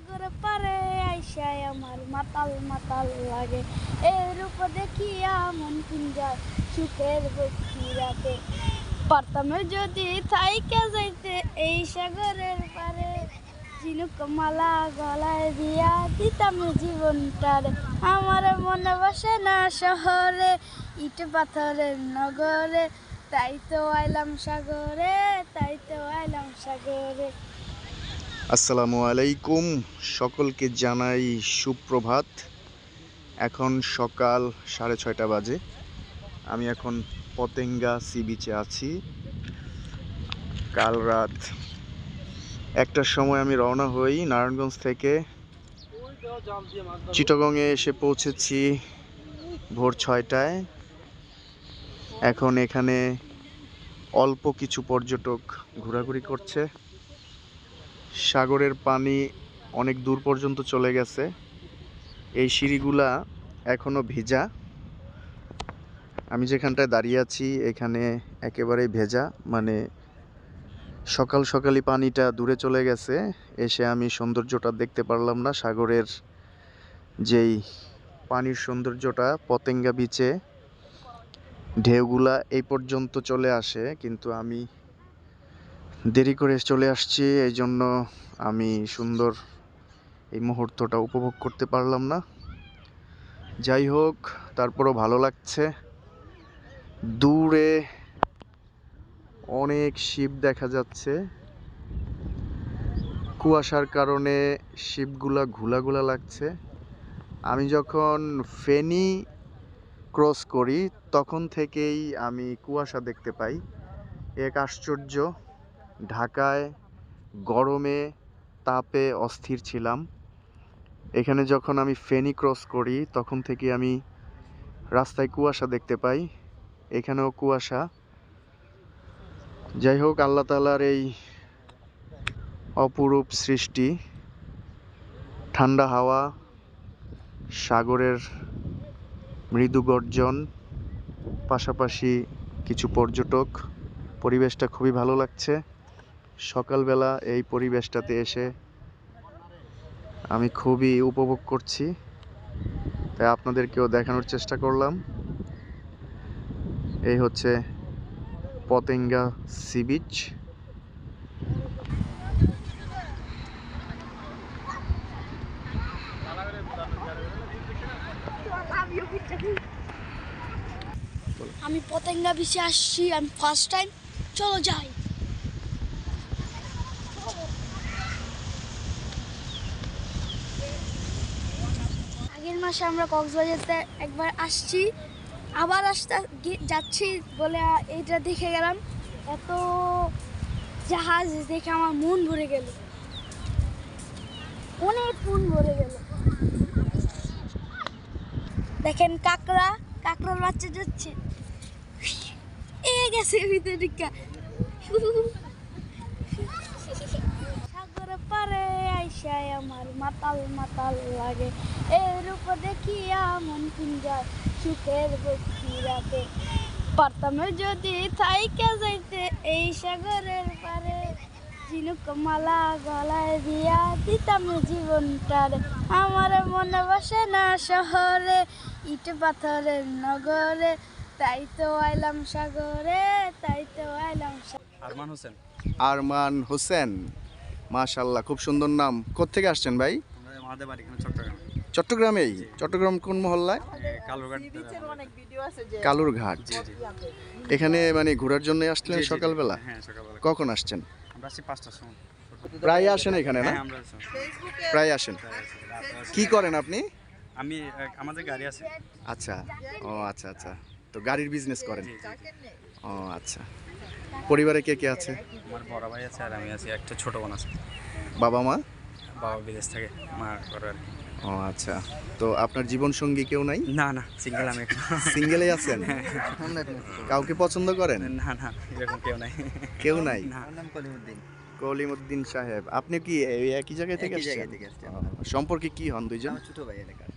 সাগর পারে আইসায় আমার মাতাল মাতাল লাগে। এই রূপ দেখিয়া মন পিঞ্জার সুখের বসি রাতে। পারতাম যদি থাইকে যাইতে এই সাগরের পারে। ঝিনুক মালা গলায় দিয়া দিতাম জীবনটারে। আমার মনে বসে না শহরে, ইট পাথরের নগরে। তাই তো আইলাম সাগরে, তাই তো আইলাম সাগরে। আসসালামু আলাইকুম। সকলকে জানাই সুপ্রভাত। এখন সকাল সাড়ে ছয়টা বাজে। আমি এখন পতেঙ্গা সি বিচে আছি। কাল রাত একটার সময় আমি রওনা হই নারায়ণগঞ্জ থেকে। চিটাগংয়ে এসে পৌঁছেছি ভোর ছয়টায়। এখন এখানে অল্প কিছু পর্যটক ঘোরাঘুরি করছে। সাগরের পানি অনেক দূর পর্যন্ত চলে গেছে। এই সিঁড়িগুলা এখনও ভেজা। আমি যেখানটায় দাঁড়িয়ে আছি, এখানে একেবারেই ভেজা। মানে সকাল সকালই পানিটা দূরে চলে গেছে। এসে আমি সৌন্দর্যটা দেখতে পারলাম না। সাগরের যেই পানির সৌন্দর্যটা, পতেঙ্গা বিচে ঢেউগুলা এই পর্যন্ত চলে আসে। কিন্তু আমি দেরি করে চলে আসছি এই জন্য আমি সুন্দর এই মুহূর্তটা উপভোগ করতে পারলাম না। যাই হোক, তারপরও ভালো লাগছে। দূরে অনেক শিপ দেখা যাচ্ছে। কুয়াশার কারণে শিপগুলা ঘোলাঘোলা লাগছে। আমি যখন ফেনি ক্রস করি, তখন থেকেই আমি কুয়াশা দেখতে পাই। এক আশ্চর্য ঢাকায় গরমে তাপে অস্থির ছিলাম। এখানে যখন আমি ফেনি ক্রস করি, তখন থেকে আমি রাস্তায় কুয়াশা দেখতে পাই। এখানেও কুয়াশা। যাই হোক, আল্লাহ তালার এই অপরূপ সৃষ্টি, ঠান্ডা হাওয়া, সাগরের মৃদু গর্জন, পাশাপাশি কিছু পর্যটক, পরিবেশটা খুবই ভালো লাগছে। সকালবেলা এই পরিবেশটাতে এসে আমি খুবই উপভোগ করছি। তাই আপনাদেরকেও দেখানোর চেষ্টা করলাম। এই হচ্ছে পতেঙ্গা সি বিচ। আমি পতেঙ্গা বিচে আসছি, আমি ফার্স্ট টাইম চলো যাই। আগের মাসে আমরা কক্সবাজারতে একবার আসছি, আবার আসতে যাচ্ছি বলে এইটা দেখে গেলাম। এত জাহাজ দেখে আমার মন ভরে গেল। অনেক মন ভরে গেল। দেখেন কাকড়া, কাকড়ার বাচ্চা যাচ্ছে। এ গেছে ভিতরে ঢুকা সাগর পারে আইসায় আমার মাতাল মাতাল লাগে। এই রূপ দেখিয়া মন পিঞ্জার সুখের বসি রাতে পারতাম যদি থাইকে যাইতে এই সাগরের পারে। ঝিনুক মালা গলায় দিয়া দিতাম জীবনটারে। আমার মনে বসে না শহরে ইট পাথরের নগরে। তাই তো আইলাম সাগরে তাই তো আইলাম আরমান হোসেন। আরমান হোসেন। মাশাল্লাহ খুব সুন্দর নাম। কোত্থেকে আসছেন ভাই? চট্টগ্রামেই? চট্টগ্রাম কোন মহল্লায়? কালুরঘাট। এখানে মানে ঘোরার জন্য আসলেন জি। সকালবেলা? হ্যাঁ কখন আসছেন? প্রায় আসেন এখানে না? হ্যাঁ। প্রায় আসেন। কি করেন আপনি? আমি আমাদের গাড়ি আছে। আচ্ছা। ও আচ্ছা আচ্ছা। তো গাড়ির বিজনেস করেন। ও আচ্ছা। পরিবারে কে কে আছে? আমার বড় ভাই আছে আর আমি আছি একটা ছোট বোন আছে। বাবা মা? বাবা বিদেশ থাকে মা করে আর কি। ও আচ্ছা। তো আপনার জীবন সঙ্গী কেউ নাই? না না সিঙ্গেল আমি এখন। সিঙ্গেলেই আছেন? কাউকে পছন্দ করেন? না না এরকম কেউ নাই। কেউ নাই? না। কলিমুদ্দিন। সাহেব। আপনি কি এই একই জায়গায় থেকে একই জায়গা আসছেন থেকে আসছি ও, সম্পর্কে কি হন দুইজন? আমার ছোট ভাই এলাকার।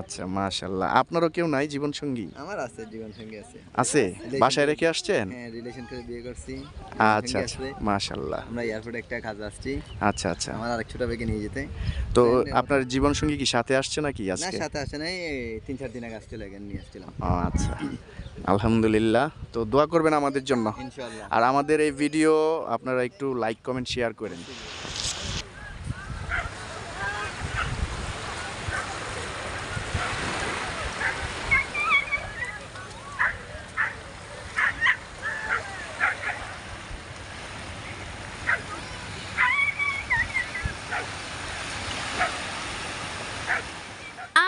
আচ্ছা মাশাল্লাহ আপনারও কেউ নাই জীবন সঙ্গী আমার আছে জীবন সঙ্গী আছে? আছে বাসায় রেখে আসছেন? হ্যাঁ রিলেশন করে বিয়ে করছি। আচ্ছা আচ্ছা মাশাল্লাহ আমরা এয়ারপোর্টে একটা কাজ আসছি। আচ্ছা আচ্ছা। আমার আরেক ছোট ভাইকে নিয়ে যেতে। তো আপনার জীবন সঙ্গী কি সাথে আসছে নাকি না সাথে আসে নাই তিন চার দিন আগে আসছিল এখানে নিয়ে আসছিলাম। আচ্ছা। আলহামদুলিল্লাহ। তো দোয়া করবেন আমাদের জন্য। আর আমাদের এই ভিডিও আপনারা একটু লাইক কমেন্ট শেয়ার করেন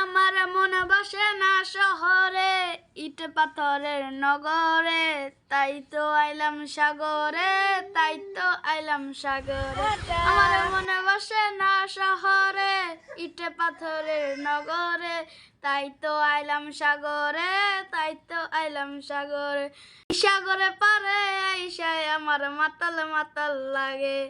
আমার মনে বসে না শহরে ইট পাথরের নগরে তাই তো আইলাম সাগরে তাই তো আইলাম সাগরে। আমার মনে বসে না শহরে ইট পাথরের নগরে তাই তো আইলাম সাগরে তাই তো আইলাম সাগরে। সাগরে পারে, আইসায় আমার মাতাল মাতাল লাগে।